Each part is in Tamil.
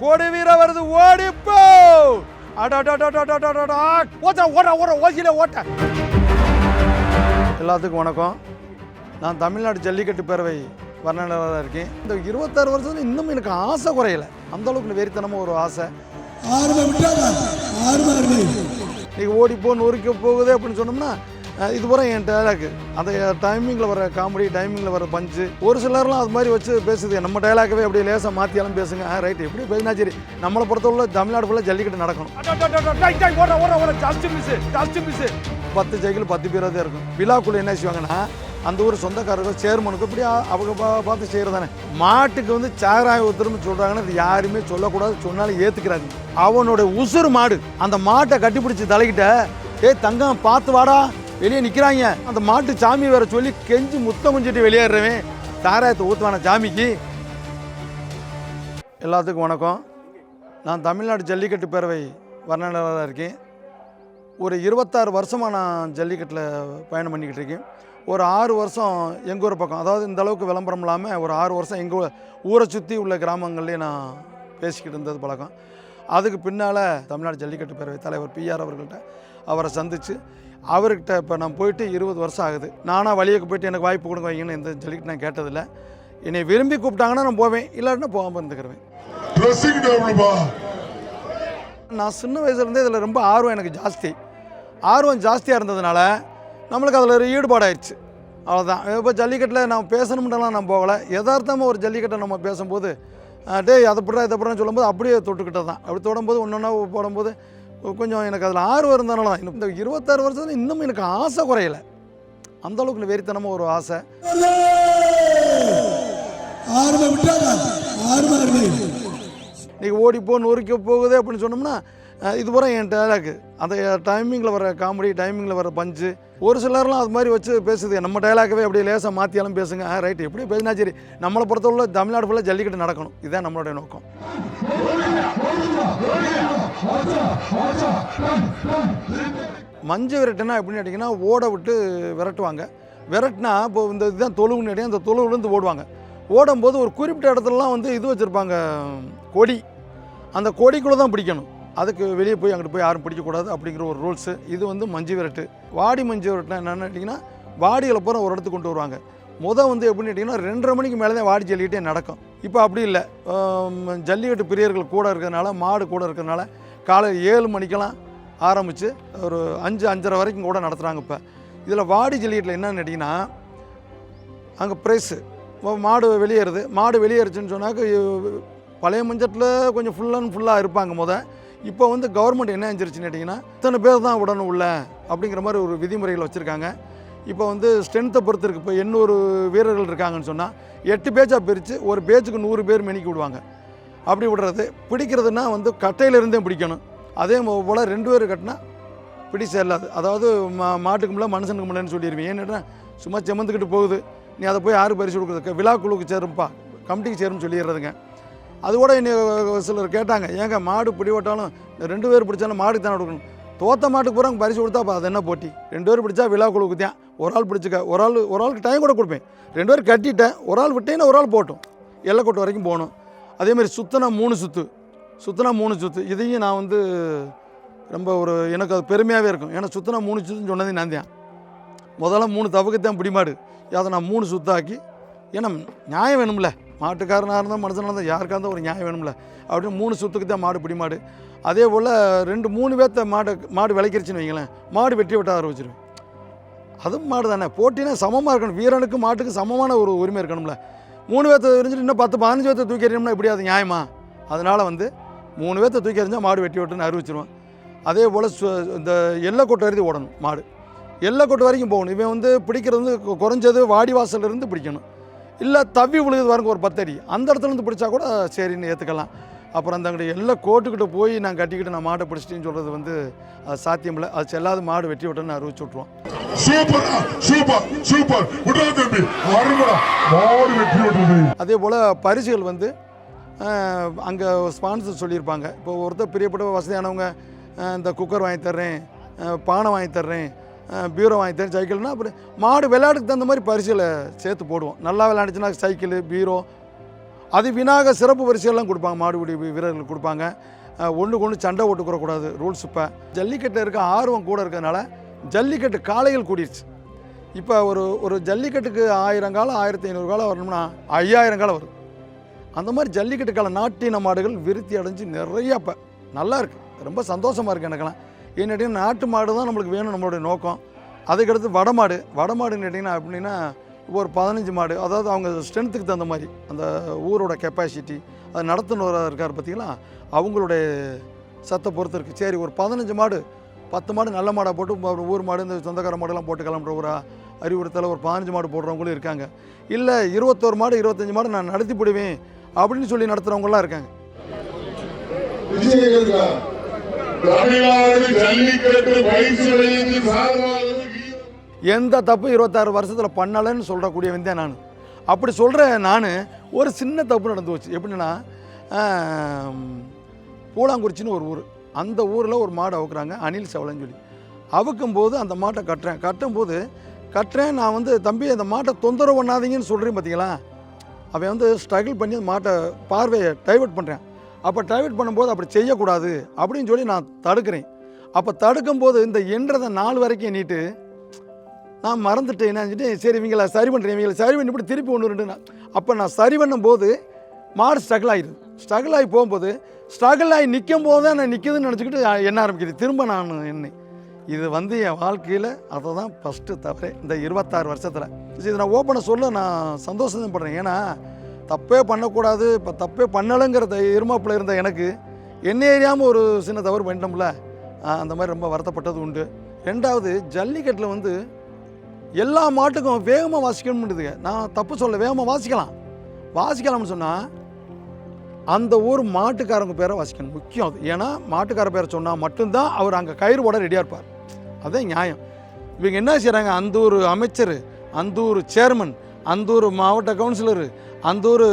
கோடி வீர வருது ஓடிப்போ ஓட்ட ஓட ஓட ஓசியில ஓட்ட! எல்லாத்துக்கும் வணக்கம். நான் தமிழ்நாடு ஜல்லிக்கட்டு பேரவை வர்ணனையாக இருக்கேன். இந்த இருபத்தாறு வருஷத்துல இன்னும் எனக்கு ஆசை குறையலை. அந்த அளவுக்கு வெறித்தனமாக ஒரு ஆசை. இன்னைக்கு ஓடி போ நொறுக்க போகுது அப்படின்னு சொன்னோம்னா இது பூரா என் டயலாக் அந்த டைமிங்கில் வர காமெடி டைமிங்கில் வர பஞ்சு ஒரு சிலர்லாம் அது மாதிரி வச்சு பேசுது. நம்ம டயலாக்கவே அப்படியே லேசாக மாற்றியாலும் பேசுங்க. ஆ ரைட் எப்படி பேசினா சரி. நம்மளை பொறுத்தவரை தமிழ்நாடு ஃபுல்லாக ஜல்லிக்கட்டு நடக்கணும். பத்து சைக்கிள் பத்து பேராக தான் இருக்கும். விழாக்குள்ள என்ன செய்வாங்கன்னா அந்த ஊர் சொந்தக்காரர்கள் சேர்மனுக்கு இப்படி அவங்க பா- பார்த்து செய்கிறதானே மாட்டுக்கு வந்து சாராய ஊத்துறன்னு சொல்கிறாங்கன்னா அது யாருமே சொல்லக்கூடாது சொன்னாலும் ஏற்றுக்கிறாங்க அவனோட உசுறு மாடு அந்த மாட்டை கட்டிப்பிடிச்சி தலைக்கிட்ட ஏய் தங்கம் பார்த்து வாடா. வெளியே நிற்கிறாங்க அந்த மாட்டு சாமி வேற சொல்லி கெஞ்சி முத்தம் குஞ்சிட்டு வெளியேறவன் சாராயத்தை ஊற்றுவான சாமிக்கு? எல்லாத்துக்கும் வணக்கம். நான் தமிழ்நாடு ஜல்லிக்கட்டு பேரவை வர்ணனராக இருக்கேன். ஒரு இருபத்தாறு வருஷமாக நான் ஜல்லிக்கட்டில் பயணம் பண்ணிக்கிட்டு இருக்கேன். ஒரு ஆறு வருஷம் எங்கள் ஊர் பக்கம் அதாவது இந்த அளவுக்கு விளம்பரம் இல்லாமல் ஒரு ஆறு வருஷம் எங்கள் ஊரை சுற்றி உள்ள கிராமங்கள்லேயே நான் பேசிக்கிட்டு இருந்தது பழக்கம். அதுக்கு பின்னால் தமிழ்நாடு ஜல்லிக்கட்டு பேரவை தலைவர் பிஆர் அவர்கள்ட்ட அவரை சந்தித்து அவர்கிட்ட இப்போ நான் போயிட்டு இருபது வருஷம் ஆகுது. நானாக வழியக்கு போயிட்டு எனக்கு வாய்ப்பு கொடுங்க வைங்கன்னு இந்த ஜல்லிக்கட்டு நான் கேட்டதில்லை. என்னை விரும்பி கூப்பிட்டாங்கன்னா நான் போவேன். இல்லாட்டினா போகாமல் இருந்துக்கிறேன் நான் சின்ன வயசுலேருந்தே இதில் ரொம்ப ஆர்வம் எனக்கு ஜாஸ்தி. ஆர்வம் ஜாஸ்தியாக இருந்ததுனால நம்மளுக்கு அதில் ஒரு ஈடுபாடு ஆயிடுச்சு அவ்வளோதான் இப்போ ஜல்லிக்கட்டில் நான் பேசணும்ன்றலாம் நான் போகலை. யதார்த்தமாக ஒரு ஜல்லிக்கட்டை நம்ம பேசும்போது டேய் அதை படுறா இதை படுறான்னு சொல்லும்போது அப்படியே தொட்டுக்கிட்டது தான் அப்படி தொடும்போது ஒன்று ஒன்றா போடும்போது கொஞ்சம் எனக்கு அதில் ஆர்வம் இருந்தனால தான் இன்னும் இந்த இருபத்தாறு வருஷத்துல இன்னும் எனக்கு ஆசை குறையலை. அந்த அளவுக்கு வெறித்தனமாக ஒரு ஆசை. நீங்கள் ஓடி போ நொறுக்க போகுது அப்படின்னு சொன்னோம்னா இது பூரா என் டயலாக் அந்த டைமிங்கில் வர காமெடி டைமிங்கில் வர பஞ்சு ஒரு சிலர்லாம் அது மாதிரி வச்சு பேசுது. நம்ம டயலாக்கவே அப்படியே லேசாக மாற்றியாலும் பேசுங்க. ஆ ரைட் எப்படி பேசினா சரி. நம்மளை பொறுத்தவரை தமிழ்நாடு ஃபுல்லாக ஜல்லிக்கட்டு நடக்கணும். இதுதான் நம்மளுடைய நோக்கம். மஞ்சு விரட்டுனா எப்படின்னு கேட்டிங்கன்னா ஓட விட்டு விரட்டுவாங்க. விரட்டினா இப்போ இந்த இதுதான் தொழுவுன்னு கேட்டிங்கன்னா அந்த தொழுவுலேருந்து ஓடுவாங்க. ஓடும்போது ஒரு குறிப்பிட்ட இடத்துலலாம் வந்து இது வச்சுருப்பாங்க கொடி. அந்த கொடிக்குள்ளே தான் பிடிக்கணும். அதுக்கு வெளியே போய் அங்கிட்டு போய் யாரும் பிடிக்கக்கூடாது அப்படிங்கிற ஒரு ரூல்ஸு இது வந்து மஞ்சு விரட்டு. வாடி மஞ்சு விரட்டுனா என்னென்னு கேட்டிங்கன்னா வாடியில் பூரா ஒரு இடத்துக்கு கொண்டு வருவாங்க. முதல் வந்து எப்படின்னு கேட்டிங்கன்னா ரெண்டரை மணிக்கு மேலே தான் வாடி ஜல்லிக்கிட்டே நடக்கும். இப்போ அப்படி இல்லை. ஜல்லிக்கட்டு பிரியர்கள் கூட இருக்கிறதுனால மாடு கூட இருக்கிறதுனால காலையில் ஏழு மணிக்கெல்லாம் ஆரம்பித்து ஒரு அஞ்சு அஞ்சரை வரைக்கும் கூட நடத்துகிறாங்க இப்போ. இதில் வாடி ஜல்லிக்கட்டில் என்னன்னு கேட்டிங்கன்னா அங்கே ப்ரைஸு மாடு வெளியேறுது. மாடு வெளியேறுச்சுன்னு சொன்னாக்க பழைய மஞ்சத்தில் கொஞ்சம் ஃபுல் அண்ட் ஃபுல்லாக இருப்பாங்க முத. இப்போ வந்து கவர்மெண்ட் என்ன செஞ்சிருச்சுன்னு கேட்டிங்கன்னா இத்தனை பேர் தான் உடனே உள்ள அப்படிங்கிற மாதிரி ஒரு விதிமுறைகள் வச்சுருக்காங்க. இப்போ வந்து ஸ்ட்ரென்த்தை பொறுத்து இருக்குது இப்போ எண்ணூறு வீரர்கள் இருக்காங்கன்னு சொன்னால் எட்டு பேஜாக பிரித்து ஒரு பேஜுக்கு நூறு பேர் மெனிக்கி விடுவாங்க. அப்படி விடுறது. பிடிக்கிறதுனா வந்து கட்டையிலிருந்தே பிடிக்கணும். அதே போல் ரெண்டு பேர் கட்டினா பிடி செல்லாது அதாவது மா மாட்டுக்கு முடியல மனுஷனுக்கு முடியலன்னு சொல்லிடுவேன் ஏன்னா சும்மா செமந்துக்கிட்டு போகுது. நீ அதை போய் யாருக்கு பரிசு கொடுக்குறது குழுவுக்கு சேரும்ப்பா கமிட்டிக்கு சேரும்னு சொல்லிடுறதுங்க. அது கூட என்னை சிலர் கேட்டாங்க ஏங்க மாடு பிடி ஓட்டாலும் ரெண்டு பேர் பிடிச்சாலும் மாடுக்கு தானே கொடுக்கணும்? தோத்த மாட்டுக்கு பூரா பரிசு கொடுத்தாப்பா அது என்ன போட்டி? ரெண்டு பேர் பிடிச்சா விழாக்குழுக்கு தான். ஒரு ஆள் பிடிச்சிக்க ஒரு ஆள் ஒரு ஆளுக்கு டைம் கூட கொடுப்பேன். ரெண்டு பேர் கட்டிட்டேன். ஒரு ஆள் விட்டேன்னா ஒரு ஆள் போட்டும். எல்லைக்கோட்டு வரைக்கும் போகணும் அதேமாதிரி சுத்தினா மூணு சுற்று சுத்தினா மூணு சுற்று இதையும் நான் வந்து ரொம்ப ஒரு எனக்கு அது பெருமையாகவே இருக்கும். ஏன்னா சுத்தினா மூணு சுற்றுன்னு சொன்னதே நான் தான். முதல்ல மூணு தவக்கத்தான் பிடிமாடு. அதை நான் மூணு சுத்தாக்கி ஏன்னா நியாயம் வேணும்ல. மாட்டுக்காரனாக இருந்தால் மனுஷனாக இருந்தால் யாருக்காக இருந்தால் ஒரு நியாயம் வேணும்ல. அப்படின்னு மூணு சுத்துக்கு தான் மாடு பிடிமாடு. அதே போல் ரெண்டு மூணு பேர்த்த மாடு மாடு விளைக்கிருச்சுன்னு வைங்களேன். மாடு வெட்டி விட்ட ஆரம்பிச்சிருவேன். அதுவும் மாடு தானே போட்டினா சமமாக இருக்கணும். வீரனுக்கு மாட்டுக்கு சமமான ஒரு உரிமை இருக்கணும்ல. மூணு பேர்த்த எரிஞ்சிட்டு இன்னும் பத்து பதினஞ்சு பேர்த்த தூக்கி எறியணும்னா இப்படி அது நியாயமா? அதனால் வந்து மூணு பேர்த்த தூக்கி எறிஞ்சால் மாடு வெட்டி விட்டுன்னு அறிவிச்சிருவேன் அதே போல் இந்த எல்லைக்கோட்டை எழுதி ஓடணும் மாடு. எல்லைக்கோட்டை வரைக்கும் போகணும். இவன் வந்து பிடிக்கிறது வந்து குறைஞ்சது வாடி வாசல்ல இருந்து பிடிக்கணும். இல்லை தவி விழுகுது வரங்க ஒரு பத்தடி. அந்த இடத்துல இருந்து பிடிச்சா கூட சரின்னு ஏற்றுக்கலாம் அப்புறம் அந்த எல்லா கோட்டுக்கிட்ட போய் நான் கட்டிக்கிட்டு நான் மாட்டை பிடிச்சிட்டேன்னு சொல்கிறது வந்து அது சாத்தியம் இல்லை. அது செல்லாத மாடு வெட்டி விட்டோன்னு அறிவிச்சு விட்ருவோம் சூப்பரா சூப்பர் சூப்பர். விட்டா தம்பி மாடு வெற்றி விட்டது அதே போல் பரிசுகள் வந்து அங்கே ஸ்பான்சர் சொல்லியிருப்பாங்க. இப்போ ஒருத்தர் பிரியப்பட்ட வசதியானவங்க இந்த குக்கர் வாங்கி தர்றேன் பானை வாங்கி தர்றேன் பீரோ வாங்கி தரேன் சைக்கிள்னா அப்புறம் மாடு விளையாட்டுக்கு தகுந்த மாதிரி பரிசுகளை சேர்த்து போடுவோம். நல்லா விளையாண்டுச்சுன்னா சைக்கிள் பீரோ அது வினாக சிறப்பு வரிசையெல்லாம் கொடுப்பாங்க. மாடுபிடி வீரர்கள் கொடுப்பாங்க. ஒன்றுக்கு ஒன்று சண்டை ஓட்டுக்கூடக்கூடாது ரூல்ஸ் இப்போ. ஜல்லிக்கட்டில் இருக்க ஆர்வம் கூட இருக்கிறதுனால ஜல்லிக்கட்டு காளைகள் கூடிடுச்சு இப்போ ஒரு ஒரு ஜல்லிக்கட்டுக்கு ஆயிரம் காலம் ஆயிரத்தி ஐநூறு காலம் வரணும்னா ஐயாயிரம் காலம் வருது அந்த மாதிரி ஜல்லிக்கட்டு கால நாட்டின மாடுகள் விருத்தி அடைஞ்சு நிறையா இப்போ நல்லா இருக்குது ரொம்ப சந்தோஷமாக இருக்குது எனக்கெல்லாம். ஏன்னு நாட்டு மாடு தான் நம்மளுக்கு வேணும் நம்மளுடைய நோக்கம். அதுக்கடுத்து வடமாடு. வடமாடுன்னு கேட்டிங்கன்னா அப்படின்னா ஒரு பதினஞ்சு மாடு அதாவது அவங்க ஸ்ட்ரென்த்துக்கு தகுந்த மாதிரி அந்த ஊரோட கெப்பாசிட்டி அது நடத்துனவராக இருக்கார் பார்த்தீங்களா அவங்களுடைய சத்தை பொறுத்து இருக்குது சரி ஒரு பதினஞ்சு மாடு பத்து மாடு நல்ல மாடாக போட்டு ஒரு ஊர் மாடு இந்த சொந்தக்கார மாடுலாம் போட்டு கிளம்புற ஒரு அறிவுறுத்தல ஒரு பதினஞ்சு மாடு போடுறவங்களும் இருக்காங்க. இல்லை இருபத்தோரு மாடு இருபத்தஞ்சி மாடு நான் நடத்தி போடுவேன் அப்படின்னு சொல்லி நடத்துகிறவங்களாம் இருக்காங்க. ஜல்லிக்கட்டு பயிற்சி எந்த தப்பு இருபத்தாறு வருஷத்தில் பண்ணலைன்னு சொல்கிறக்கூடியவன் தான் நான். அப்படி சொல்கிற நான் ஒரு சின்ன தப்பு நடந்து போச்சு எப்படின்னா பூலாங்குறிச்சின்னு ஒரு ஊர். அந்த ஊரில் ஒரு மாடு அவுக்குறாங்க அனில் செவலன்னு சொல்லி அவுக்கும் போது அந்த மாட்டை கட்டுறேன். கட்டும்போது கட்டுறேன் நான் வந்து தம்பி அந்த மாட்டை தொந்தரவு பண்ணாதீங்கன்னு சொல்கிறேன் பார்த்தீங்களா அவன் வந்து ஸ்ட்ரகிள் பண்ணி அந்த மாட்டை பார்வையை டைவெர்ட் பண்ணுறேன் அப்போ டைவெர்ட் பண்ணும்போது அப்படி செய்யக்கூடாது அப்படின்னு சொல்லி நான் தடுக்கிறேன். அப்போ தடுக்கும்போது இந்த எண்றதை நாள் வரைக்கும் நீட்டு நான் மறந்துட்டேன். என்ன சரி இவங்கள சரி பண்ணுறேன் இவங்களை சரி பண்ணி இப்படி திருப்பி ஒன்று ரெண்டு நான் அப்போ நான் சரி பண்ணும்போது மாடு ஸ்ட்ரகிள் ஆகிடுது ஸ்ட்ரகிள் ஆகி போகும்போது ஸ்ட்ரகிள் ஆகி நிற்கும் போது தான் நான் நிற்கிதுன்னு நினச்சிக்கிட்டு என்ன ஆரம்பிக்குது. திரும்ப நான் என்ன. இது வந்து என் வாழ்க்கையில் அதை தான் ஃபஸ்ட்டு தவறே. இந்த இருபத்தாறு வருஷத்தில். இது நான் ஓப்பனை சொல்ல நான் சந்தோஷம் படுறேன். ஏன்னா தப்பே பண்ணக்கூடாது இப்போ தப்பே பண்ணலைங்கிற இருமாப்பில் இருந்த எனக்கு என்ன ஏரியாமல் ஒரு சின்ன தவறு பண்ணிட்டோம்ல. அந்த மாதிரி ரொம்ப வருத்தப்பட்டது உண்டு. ரெண்டாவது ஜல்லிக்கட்டில் வந்து எல்லா மாட்டுக்கும் வேகமாக வாசிக்கணும்ன்றதுங்க நான் தப்பு சொல்ல வேகமாக வாசிக்கலாம். வாசிக்கலாம்னு சொன்னால் அந்த ஊர் மாட்டுக்காரங்க பேரை வாசிக்கணும். முக்கியம் அது. ஏன்னா மாட்டுக்கார பேரை சொன்னால் மட்டும்தான் அவர் அங்கே கயிறு போட ரெடியாக இருப்பார். அதுதான் நியாயம். இவங்க என்ன செய்கிறாங்க அந்த ஊர் அமைச்சர் அந்த ஊர் சேர்மன் அந்த ஊர் மாவட்ட கவுன்சிலரு அந்த ஊர்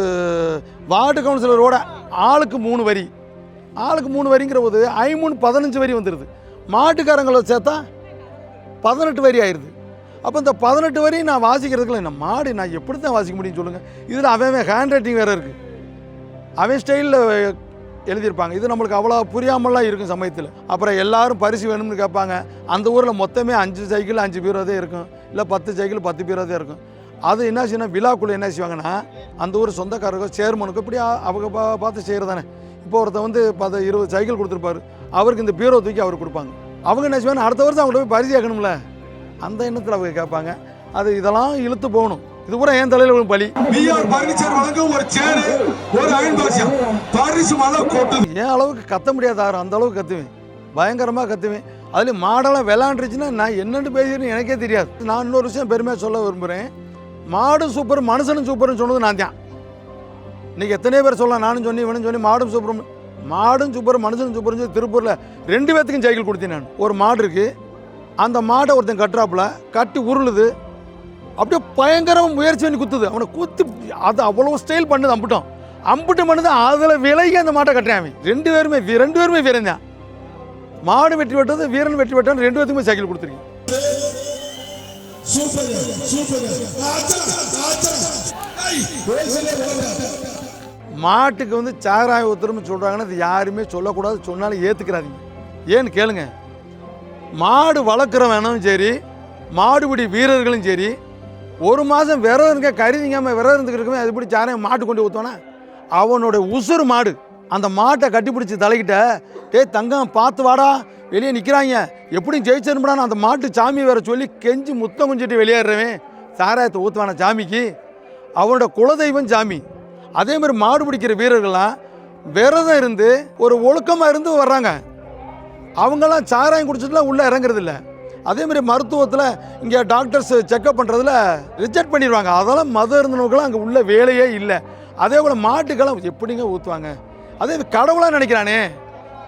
வார்டு கவுன்சிலரோட ஆளுக்கு மூணு வரி. ஆளுக்கு மூணு வரிங்கிற போது ஐமூணு பதினஞ்சு வரி வந்துடுது மாட்டுக்காரங்களை சேர்த்தா பதினெட்டு வரி ஆயிடுது அப்போ இந்த பதினெட்டு வரையும் நான் வாசிக்கிறதுக்குள்ள என்ன மாடு நான் எப்படி தான் வாசிக்க முடியும்னு சொல்லுங்கள் இதில் அவன் ஹேண்ட் ரைட்டிங் வேறு இருக்குது அவன் ஸ்டைலில் எழுதியிருப்பாங்க. இது நம்மளுக்கு அவ்வளோ புரியாமலாம் இருக்கும் சமயத்தில். அப்புறம் எல்லாரும் பரிசு வேணும்னு கேட்பாங்க. அந்த ஊரில் மொத்தமே அஞ்சு சைக்கிள் அஞ்சு பீரோதே இருக்கும். இல்லை பத்து சைக்கிள் பத்து பீரோதே இருக்கும். அது என்ன செய்யணும் விழாக்குள்ளே என்ன செய்வாங்கன்னா அந்த ஊர் சொந்தக்காரருக்கோ சேர்மனுக்கு இப்படி அவங்க பா பார்த்து செய்கிறதானே இப்போ ஒருத்தன் வந்து பத்து இருபது சைக்கிள் கொடுத்துருப்பாரு. அவருக்கு இந்த பீரோ தூக்கி அவர் கொடுப்பாங்க. அவங்க என்ன செய்வாங்க அடுத்த வருஷம் அவங்கள்ட்ட போய் பரிசு கேட்கணும்ல. அந்த எண்ணத்தில் அவங்க கேட்பாங்க. அது இதெல்லாம் இழுத்து போகணும். இது பூரா என் தலையில் விழும் பலி. என் அளவுக்கு கத்த முடியாது யாரும். அந்த அளவுக்கு கத்துவேன். பயங்கரமாக கத்துவேன். அதுலேயும் மாடெல்லாம் விளாண்டுருச்சுன்னா நான் என்னென்னு பேசுறேன்னு எனக்கே தெரியாது. நான் இன்னொரு விஷயம் பெருமையாக சொல்ல விரும்புகிறேன் மாடும் சூப்பர் மனுஷனும் சூப்பர்னு சொன்னது நான் தான். இன்னைக்கு எத்தனை பேர் சொல்லலாம் நானும் சொன்னி இவனும் சொல்லி மாடும் சூப்பரும். மாடும் சூப்பர் மனுஷனும் சூப்பர்னு சொல்லி திருப்பூரில் ரெண்டு பேர்த்துக்கும் சைக்கிள் கொடுத்தேன் நான். ஒரு மாடு இருக்குது அந்த மாடை ஒருத்தன் கட்டுறாப்புல கட்டி உருளுது. அப்படியே பயங்கரமாக முயற்சி பண்ணி குத்துது. அவனை குத்து அது அவ்வளோ ஸ்டைல் பண்ணுது அம்பிட்டம். அம்பிட்டம் பண்ணுது அதில் விலகி அந்த மாட்டை கட்டுறான் அவன். ரெண்டு பேருமே வீ- ரெண்டு பேருமே வீரன் தான். மாடு வெற்றி வெட்டது வீரன் வெற்றி வெட்டான் ரெண்டு பேருக்குமே சைக்கிள் கொடுத்துருக்கீங்க மாட்டுக்கு வந்து சாராய ஊத்துறோம்னு சொல்கிறாங்கன்னா அது யாருமே சொல்லக்கூடாது சொன்னாலும் ஏற்றுக்கிறாதீங்க ஏன்னு கேளுங்க. மாடு வளர்க்குறவனும் சரி மாடுபிடி வீரர்களும் சரி ஒரு மாதம் விரதம் இருக்க கறி விரதம் இருந்துக்கிறதுக்குமே அது இப்படி சாராயம் மாட்டு கொண்டு ஊற்றோன்னா அவனோட உசுறு மாடு. அந்த மாட்டை கட்டிப்பிடிச்சி தலைக்கிட்ட டே தங்கம் பார்த்து வாடா வெளியே நிற்கிறாங்க எப்படியும் ஜெயிச்சிருப்பான் அந்த மாட்டு சாமி வேற சொல்லி கெஞ்சி முத்தம் குஞ்சிட்டு வெளியேறவன் சாராயத்தை ஊற்றுவான சாமிக்கு? அவனோட குலதெய்வம் சாமி. அதே மாதிரி மாடு பிடிக்கிற வீரர்கள்லாம் விரதம் இருந்து ஒரு ஒழுக்கமாக இருந்து வர்றாங்க. அவங்கெல்லாம் சாராயம் குடிச்சிட்டுலாம் உள்ளே இறங்குறது இல்லை அதே மாதிரி மருத்துவத்தில் இங்கே டாக்டர்ஸ் செக்கப் பண்ணுறதுல ரிஜெக்ட் பண்ணிடுவாங்க. அதெல்லாம் மதம் இருந்தவங்களுக்கெல்லாம் அங்கே உள்ள வேலையே இல்லை. அதே போல் மாட்டுக்கெல்லாம் எப்படிங்க ஊற்றுவாங்க அதே கடவுளாக நினைக்கிறானே.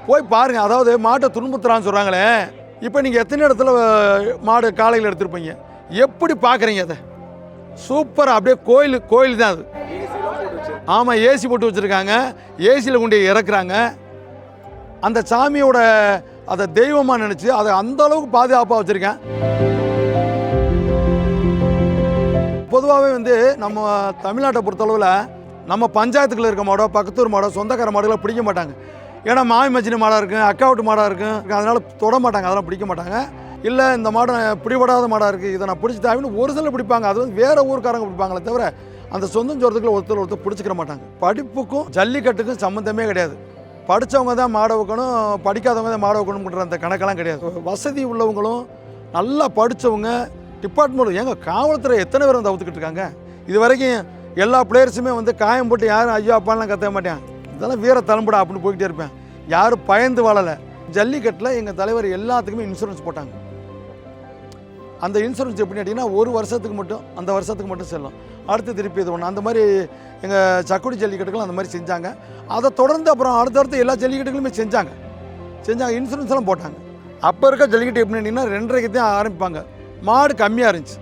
போய் பாருங்கள் அதாவது மாட்டை துன்புத்துறான்னு சொல்கிறாங்களே இப்போ நீங்கள் எத்தனை இடத்துல மாடு காலையில் எடுத்துருப்பீங்க? எப்படி பார்க்குறீங்க அதை? சூப்பராக அப்படியே கோயில் கோயில் தான் அது. ஆமாம் ஏசி போட்டு வச்சுருக்காங்க. ஏசியில் கொண்டு இறக்குறாங்க. அந்த சாமியோட அதை தெய்வமாக நினச்சி அதை அந்த அளவுக்கு பாதுகாப்பாக வச்சுருக்கேன். பொதுவாகவே வந்து நம்ம தமிழ்நாட்டை பொறுத்தளவில் நம்ம பஞ்சாயத்துக்குள்ள இருக்க மாடோ பக்கத்தூர் மாடோ சொந்தக்கார மாடுகளை பிடிக்க மாட்டாங்க. ஏன்னா மாமி மச்சினி மாடாக இருக்கும் அக்கா வீட்டு மாடாக இருக்கும் அதனால் தொட மாட்டாங்க அதெல்லாம் பிடிக்க மாட்டாங்க. இல்லை இந்த மாடு பிடிபடாத மாடாக இருக்குது இதை நான் பிடிச்சி தாவின்னு ஒரு சிலர் பிடிப்பாங்க. அது வந்து வேறு ஊருக்காரங்க பிடிப்பாங்களே தவிர அந்த சொந்தம் ஜோரத்துக்குள்ள ஒருத்தர் ஒருத்தர் பிடிச்சிக்கிற மாட்டாங்க. படிப்புக்கும் ஜல்லிக்கட்டுக்கும் சம்மந்தமே கிடையாது. படித்தவங்க தான் மாட வைக்கணும் படிக்காதவங்க தான் மாட வைக்கணும்ன்ற அந்த கணக்கெல்லாம் கிடையாது. வசதி உள்ளவங்களும் நல்லா படித்தவங்க டிபார்ட்மெண்ட் ஏங்க காவல்துறை எத்தனை பேர் வந்து அவுத்துக்கிட்டு இருக்காங்க? இது வரைக்கும் எல்லா பிளேயர்ஸுமே வந்து காயம் போட்டு யாரும் ஐயோ அப்பான்லாம் கத்த மாட்டேன். இதெல்லாம் வீர தலைமுடா அப்படின்னு போய்கிட்டே இருப்பேன். யாரும் பயந்து வாழலை. ஜல்லிக்கட்டில் எங்கள் தலைவர் எல்லாத்துக்குமே இன்சூரன்ஸ் போட்டாங்க. அந்த இன்சூரன்ஸ் எப்படி கேட்டிங்கன்னா ஒரு வருஷத்துக்கு மட்டும் அந்த வருஷத்துக்கு மட்டும் செல்லும். அடுத்து திருப்பி இது ஒன்று அந்த மாதிரி எங்கள் சக்குடி ஜல்லிக்கட்டுகளும் அந்த மாதிரி செஞ்சாங்க. அதை தொடர்ந்து அப்புறம் அடுத்தடுத்து எல்லா ஜல்லிக்கட்டுகளுமே செஞ்சாங்க. செஞ்சாங்க. இன்சூரன்ஸ் எல்லாம் போட்டாங்க. அப்போ இருக்க ஜல்லிக்கட்டு எப்படி கேட்டிங்கன்னா ரெண்டரைக்கு தான் ஆரம்பிப்பாங்க. மாடு கம்மியாக இருந்துச்சு.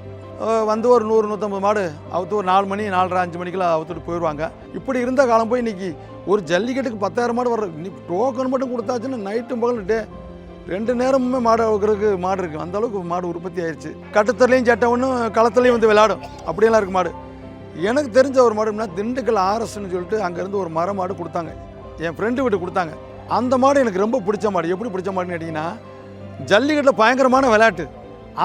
வந்து ஒரு நூறு நூற்றம்பது மாடு அவுத்து ஒரு நாலு மணி நாலரை அஞ்சு மணிக்கெல்லாம் அவுத்துட்டு போயிடுவாங்க இப்படி இருந்த காலம் போய் இன்னைக்கு ஒரு ஜல்லிக்கட்டுக்கு பத்தாயிரம் மாடு வர்ற நீ டோக்கன் மட்டும் கொடுத்தாச்சுன்னா நைட்டும் பகல் டே ரெண்டு நேரமுமே மாடு அவுக்கிறதுக்கு மாடு இருக்குது அந்த அளவுக்கு மாடு உற்பத்தி ஆயிடுச்சு கட்டத்துலேயும் சட்டை ஒன்றும் களத்துலேயும் வந்து விளையாடும். அப்படியெல்லாம் இருக்கு மாடு. எனக்கு தெரிஞ்ச ஒரு மாடுனா திண்டுக்கல் ஆர்எஸ்ன்னு சொல்லிட்டு அங்கேருந்து ஒரு மர மாடு கொடுத்தாங்க. என் ஃப்ரெண்டு வீட்டு கொடுத்தாங்க. அந்த மாடு எனக்கு ரொம்ப பிடிச்ச மாடு. எப்படி பிடிச்ச மாடுன்னு கேட்டிங்கன்னா ஜல்லிக்கட்டில் பயங்கரமான விளையாட்டு.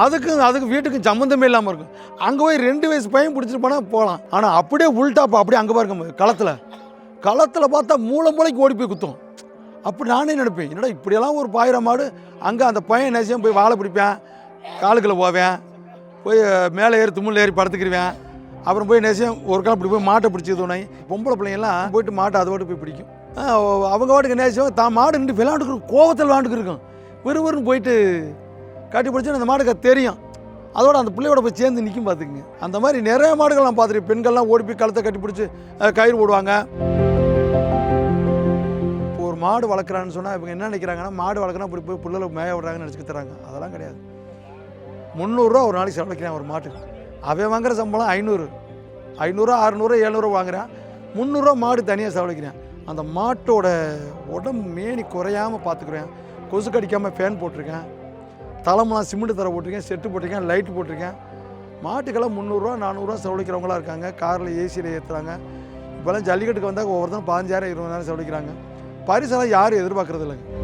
அதுக்கு அதுக்கு வீட்டுக்கும் சம்மந்தமே இல்லாமல் இருக்கும். அங்கே போய் ரெண்டு வயசு பையன் பிடிச்சிட்டு போனால் போகலாம் ஆனால் அப்படியே உள்டாப்பா அப்படியே அங்கே பாருங்க களத்தில். களத்தில் பார்த்தா மூளை மூளைக்கு ஓடி போய் குத்தும். அப்படி நானே நினைப்பேன். என்னடா இப்படியெல்லாம் ஒரு பாயிர மாடு அங்கே அந்த பையன் நேசியம் போய் வாழை பிடிப்பேன் காலுக்குள்ள போவேன் போய் மேலே ஏறி தும்மில் ஏறி படுத்துக்கிடுவேன் அப்புறம் போய் நேசியம் ஒரு கால் இப்படி போய் மாட்டை பிடிச்சி துணை பொம்பளை பிள்ளைங்கெல்லாம் போயிட்டு மாட்டை அதோடு போய் பிடிக்கும். அவங்க வாட்டுக்கு நேசியம் தான் மாடு நின்று விளையாண்டுக்கு கோவத்தில் விளாண்டுக்கிருக்கும் விறுவிறுன்னு போயிட்டு கட்டி பிடிச்சா அந்த மாடுக்கு தெரியும். அதோட அந்த பிள்ளையோட போய் சேர்ந்து நிற்கும் பார்த்துக்குங்க. அந்த மாதிரி நிறைய மாடுகள் நான் பார்த்துருக்கேன். பெண்கள்லாம் ஓடி போய் கழுத்தை கட்டி பிடிச்சி கயிறு போடுவாங்க. மாடு வளர்க்குறான்னு சொன்னால் இவங்க என்ன நினைக்கிறாங்கன்னா மாடு வளர்க்குறா இப்படி போய் புல்லில் மேய விடுறாங்கன்னு நினச்சிக்க தராங்க அதெல்லாம் கிடையாது. முந்நூறுரூவா ஒரு நாளைக்கு செலவழிக்கிறான் ஒரு மாட்டுக்கு. அவன் வாங்குற சம்பளம் ஐநூறு. ஐநூறுரூவா அறுநூறு எழுநூறுவா வாங்குறான். முந்நூறுரூவா மாடு தனியாக செலவழிக்கிறேன். அந்த மாட்டோட உடம்பு மேனி குறையாமல் பார்த்துக்குறேன் கொசு கடிக்காமல் ஃபேன் போட்டிருக்கேன். தலைமெல்லாம் சிமெண்ட் தர போட்டிருக்கேன் செட்டு போட்டிருக்கேன் லைட் போட்டிருக்கேன். மாட்டுக்கெல்லாம் முந்நூறுரூவா நானூறுரூவா செலவழிக்கிறவங்களாம் இருக்காங்க. காரில் ஏசியில் ஏற்றுறாங்க இப்போல்லாம் ஜல்லிக்கட்டுக்கு வந்தால் ஒவ்வொருத்தரும் பதினஞ்சாயிரம் இருபதாயிரம் செலவழிக்கிறாங்க. பரிசெல்லாம் யாரும் எதிர்பார்க்கறது இல்லைங்க